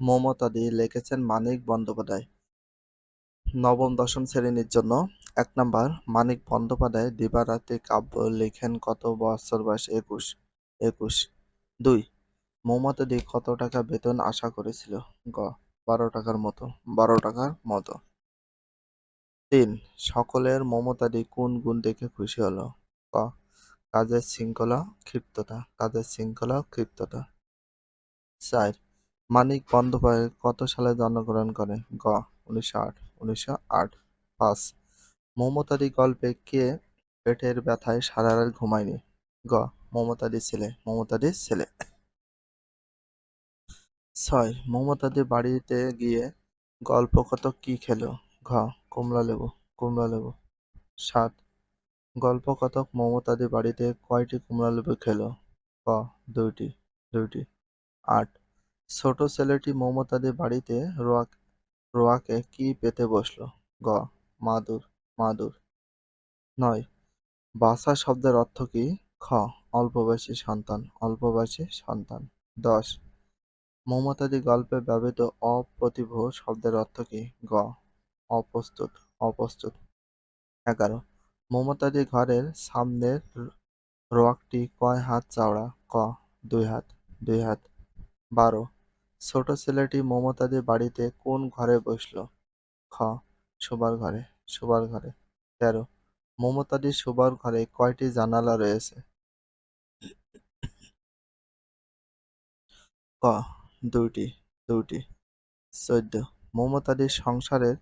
মমতাদি লিখেছেন মানিক বন্দ্যোপাধ্যায়। নবম, দশম শ্রেণির জন্য এক নাম্বার মানিক বন্দ্যোপাধ্যায় দিবারাত্রি কাব্য লিখেন কত বছর বয়স? একুশ। একুশ। দুই। মমতাদি কত টাকা বেতন আশা করেছিল? গ। বারো টাকার মতো। বারো টাকার মতো। তিন। সকলের মমতাদি কোন গুণ দেখে খুশি হলো? ক। কাজের শৃঙ্খলা ক্ষিপ্ততা। কাজের শৃঙ্খলা ক্ষিপ্ততা। চার। মানিক বন্দ্যোপাধ্যায় কত সালে জন্মগ্রহণ করেন? গ, উনিশশো আট উনিশশো আট, পাঁচ। মমতাদি গল্পে কে পেটের ব্যথায় সারা রাত ঘুমায়নি? গ, মমতাদি ছেলে মমতাদির ছেলে। ছয়, মমতাদি বাড়িতে গিয়ে গল্প কত কি খেলো? ঘ কমলা লেবু কমলা লেবু। সাত, গল্প কতক মমতাদি বাড়িতে কয়টি কমলা লেবু খেলো? ক, দুইটি দুইটি। আট ছোট ছেলেটি মমতাদি বাড়িতে রোয়া রোয়াকে কি পেতে বসল? গ, মাদুর মাদুর। নয় বাসা শব্দের অর্থ কি? খ অল্পবয়সী সন্তান অল্পবয়সী সন্তান। দশ, মমতাদি গল্পে ব্যবহৃত অপ্রতিভ শব্দের অর্থ কি? গ, অপ্রস্তুত অপ্রস্তুত। এগারো, মমতাদি ঘরের সামনের রোয়াকটি কয় হাত চওড়া? ক, দুই হাত দুই হাত। বারো ছোট ছেলেটি মমতাদি বাড়িতে কোন ঘরে বসল? খ, শোবার ঘরে শোবার ঘরে। তেরো মমতাদি শোবার ঘরে কয়টি জানালা রয়েছে? ক, দুইটি দুইটি। চোদ্দ, মমতাদির সংসারের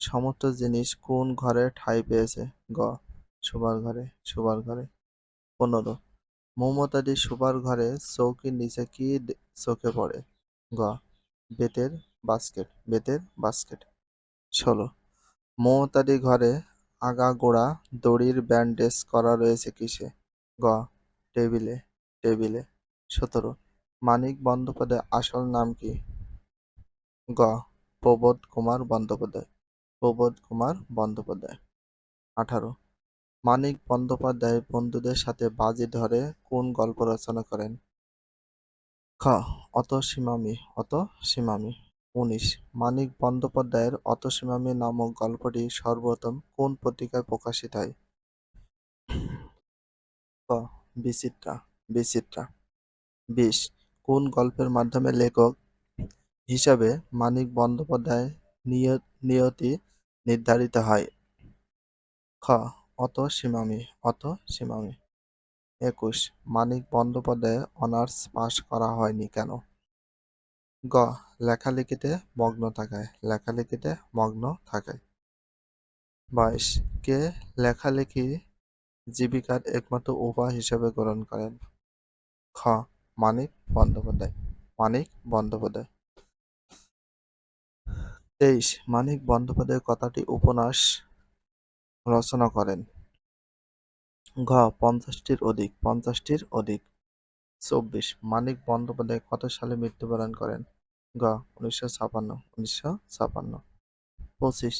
সমস্ত জিনিস কোন ঘরে ঠাঁই পেয়েছে? গ, শোবার ঘরে শোবার ঘরে। পনেরো মমতাদি শোবার ঘরে চৌকির নিচে কি চোখে পড়ে? গ, বেতের বাস্কেট বেতের বাস্কেট। ষোলো, মমতাদি ঘরে আগাগোড়া দড়ির ব্যান্ডেজ করা রয়েছে কিসে? গ, টেবিলে টেবিলে। সতেরো, মানিক বন্দ্যোপাধ্যায় আসল নাম কি? গ, প্রবোধ কুমার বন্দ্যোপাধ্যায়, প্রবোধ কুমার বন্দ্যোপাধ্যায়। আঠারো, মানিক বন্দ্যোপাধ্যায় বন্ধুদের সাথে বাজি ধরে কোন গল্প রচনা করেন? খ, অত সীমামি অত সীমামি। উনিশ, মানিক বন্দ্যোপাধ্যায়ের অত সীমামি নামক গল্পটি সর্বপ্রথম কোন পত্রিকায় প্রকাশিত হয়? ক, বিচিত্রা বিচিত্রা। বিশ, কোন গল্পের মাধ্যমে লেখক হিসাবে মানিক বন্দ্যোপাধ্যায় নিয়- নিয়তি নির্ধারিত হয়? খ, অত সীমামি অত সীমামি। একুশ। মানিক বন্দ্যোপাধ্যায় অনার্স পাশ করা হয়নি কেন? গ। লেখালেখিতে মগ্ন থাকায়। লেখালেখিতে মগ্ন থাকায়। বাইশ। কে লেখালেখি জীবিকার একমাত্র উপায় হিসেবে গ্রহণ করেন? খ। মানিক বন্দ্যোপাধ্যায়। মানিক বন্দ্যোপাধ্যায়। তেইশ। মানিক বন্দ্যোপাধ্যায় কথাটি উপন্যাস রচনা করেন। ঘ, পঞ্চাশটির অধিক পঞ্চাশটির অধিক। চব্বিশ, মানিক বন্দ্যোপাধ্যায় কত সালে মৃত্যুবরণ করেন? গ উনিশশো ছাপান্ন উনিশশো ছাপান্ন। পঁচিশ,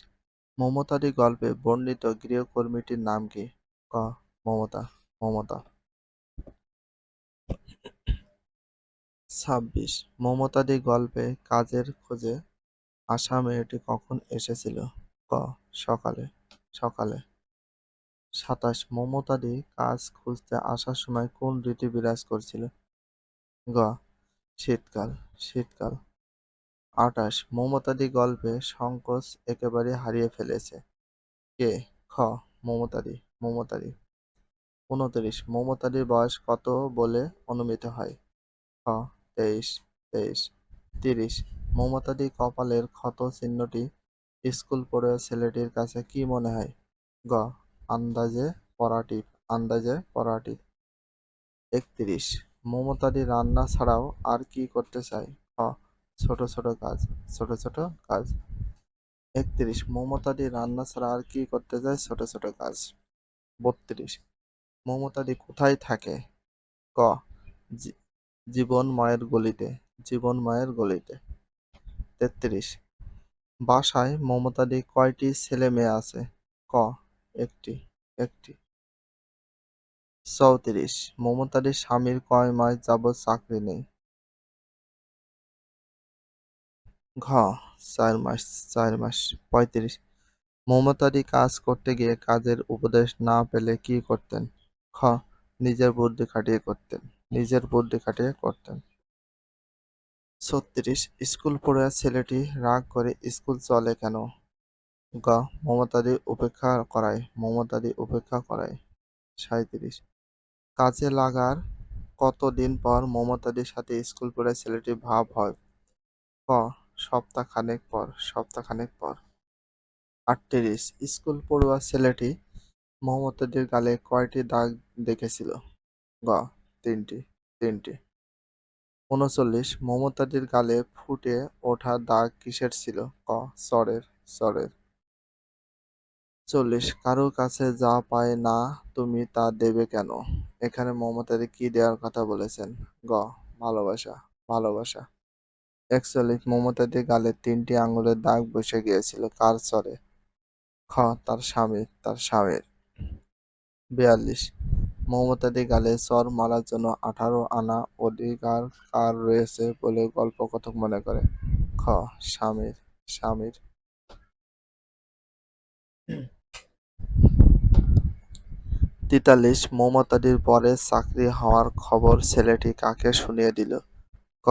মমতাদি গল্পে বর্ণিত গৃহকর্মীটির নাম কি? ক মমতা মমতা। ছাব্বিশ, মমতাদি গল্পে কাজের খোঁজে আসা মেয়েটি কখন এসেছিল? ক সকালে সকালে। সাতাশ মমতা মমতাদি কাজ খুঁজতে আসার সময় কোন ঋতু বিরাজ করছিল? গ, শীতকাল শীতকাল। আটাশ মমতাদি গল্পে সংকোচ একেবারে হারিয়ে ফেলেছে। কে, খ মমতাদি মমতাদি উনত্রিশ মমতাদির বয়স কত বলে অনুমিত হয়? খ, তেইশ তেইশ। তিরিশ মমতাদি কপালের ক্ষত চিহ্নটি স্কুল পড়ে ছেলেটির কাছে কি মনে হয়? গ আন্দাজে পরাটিপ আন্দাজে পরাটিপ একত্রিশ। মমতাদি রান্না ছাড়াও আর কি করতে চায়? খ। ছোট ছোট কাজ, ছোট ছোট কাজ। একত্রিশ। মমতাদি রান্না ছাড়া আর কি করতে চায়? ছোট ছোট কাজ। বত্রিশ। মমতাদি কোথায় থাকে? ক। জীবন মায়ের গলিতে, জীবন মায়ের গলিতে। তেত্রিশ। বাসায় মমতাদি কয়টি ছেলে মেয়ে আছে? ক। একটি একটি। চৌত্রিশ। মমতাদির স্বামীর কয় মাস যাবৎ চাকরি নেই। ঘ, চার মাস চার মাস, পঁয়ত্রিশ। মমতাদি কাজ করতে গিয়ে কাজের উপদেশ না পেলে কি করতেন? খ, নিজের বুদ্ধি খাটিয়ে করতেন, নিজের বুদ্ধি খাটিয়ে করতেন। ছত্রিশ, স্কুল পড়ুয়া ছেলেটি রাগ করে স্কুল চলে কেন? গ মমতাদি উপেক্ষা করায় মমতাদি উপেক্ষা করায়। সাঁইত্রিশ। কাজে লাগার কতদিন পর মমতাদির সাথে স্কুল পড়ুয়া ছেলেটি ভাব হয়? ক, সপ্তাহখানেক পর সপ্তাহখানেক পর। আটত্রিশ। স্কুল পড়ুয়া ছেলেটি মমতাদির গালে কয়টি দাগ দেখেছিল? গ, তিনটি তিনটি। উনচল্লিশ। মমতাদির গালে ফুটে ওঠা দাগ কিসের ছিল? ক চরের চরের চল্লিশ। কারও কাছে যা পায় না তুমি তা দেবে কেন? এখানে মমতাদি কি দেওয়ার কথা বলেছেন? গ, ভালোবাসা ভালোবাসা। একচল্লিশ মমতাদির গালে তিনটি আঙুলের দাগ বসে গিয়েছিল কার চরে খ, তার স্বামীর তার স্বামীর। বিয়াল্লিশ মমতাদি গালে চর মারার জন্য আঠারো আনা অধিকার কার রয়েছে বলে গল্প কথক মনে করে? খ, স্বামীর স্বামীর। তেতাল্লিশ মমতাদির পরে চাকরি হওয়ার খবর ছেলেটি কাকে শুনিয়ে দিল? ক,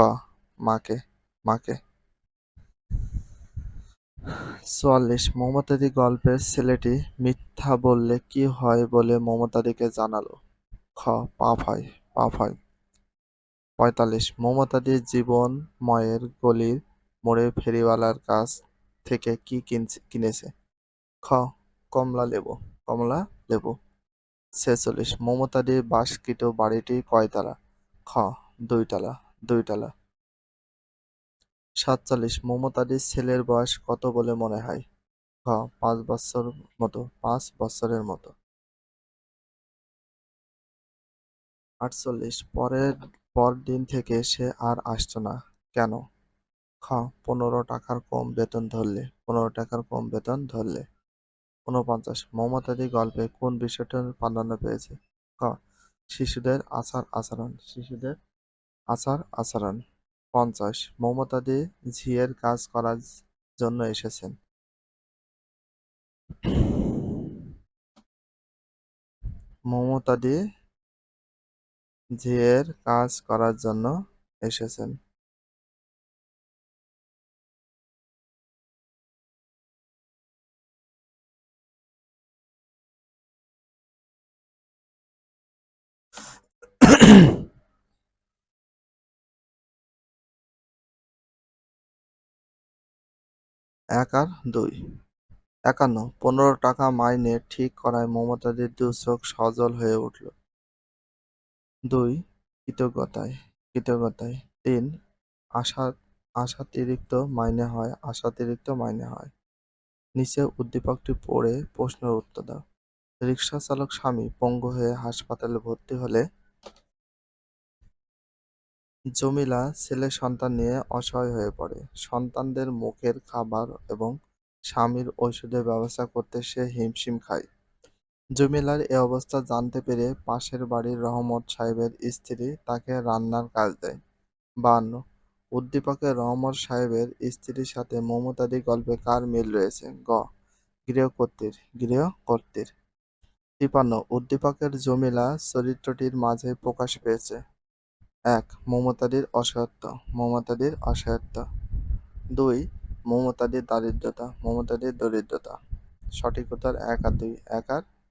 মাকে মাকে। চুয়াল্লিশ মমতাদি গল্পের ছেলেটি মিথ্যা বললে কি হয় বলে মমতাদিকে জানালো? খ, পাপ হয় পাপ হয়। পঁয়তাল্লিশ মমতাদির জীবনময়ের গলির মোড়ে ফেরিওয়ালার কাছ থেকে কি কিনেছে? খ, কমলা লেবু কমলা লেবু। ছেচল্লিশ। মমতাদির বাসকৃত বাড়িটি কয়তলা? খ, দুইতলা দুইতলা। সাতচল্লিশ মমতাদির ছেলের বয়স কত বলে মনে হয়? খ, পাঁচ বছর মতো, পাঁচ বছরের মতো। আটচল্লিশ, পরের, পরদিন থেকে সে আর আসতো না। কেন? খ, পনেরো টাকার কম বেতন ধরলে, পনেরো টাকার কম বেতন ধরলে। ঊনপঞ্চাশ। মমতাদি গল্পে কোন বিষয়টা প্রাধান্য পেয়েছে? ক। শিশুদের আচার আচরণ। শিশুদের আচার আচরণ। পঞ্চাশ। মমতাদি ঝিয়ের কাজ করার জন্য এসেছেন। মমতাদি ঝিয়ের কাজ করার জন্য এসেছেন। এক আর দুই। একান্ন। পনেরো টাকা মাইনে ঠিক করায় মমতাদির দু চোখ সজল হয়ে উঠল। দুই। কৃতজ্ঞতায়। কৃতজ্ঞতায়। তিন। আশা, আশাতিরিক্ত মাইনে হয়। আশাতিরিক্ত মাইনে হয়। নিচে উদ্দীপকটি পড়ে প্রশ্নের উত্তর দাও। রিক্সা চালক স্বামী পঙ্গু হয়ে হাসপাতালে ভর্তি হলে জমিলা ছেলে সন্তান নিয়ে অসহায় হয়ে পড়ে। সন্তানদের মুখের খাবার এবং স্বামীর ঔষধের ব্যবস্থা করতে সে হিমশিম খায়। জমিলার এ অবস্থা জানতে পেরে পাশের বাড়ির রহমত সাহেবের স্ত্রী তাকে রান্নার কাজ দেয়। বান্ন উদ্দীপকের রহমত সাহেবের স্ত্রীর সাথে মমতাদি গল্পে কার মিল রয়েছে? গ। গৃহকর্ত্রীর। গৃহকর্ত্রীর। তিপান্ন। উদ্দীপকের জমিলা চরিত্রটির মাঝে প্রকাশ পেয়েছে। এক, মমতাদের অসহায়ত্ব মমতাদের অসহায়ত্ব। দুই, মমতাদের দারিদ্রতা, মমতাদের দরিদ্রতা। সঠিক উত্তর এক আর দুই। এক আর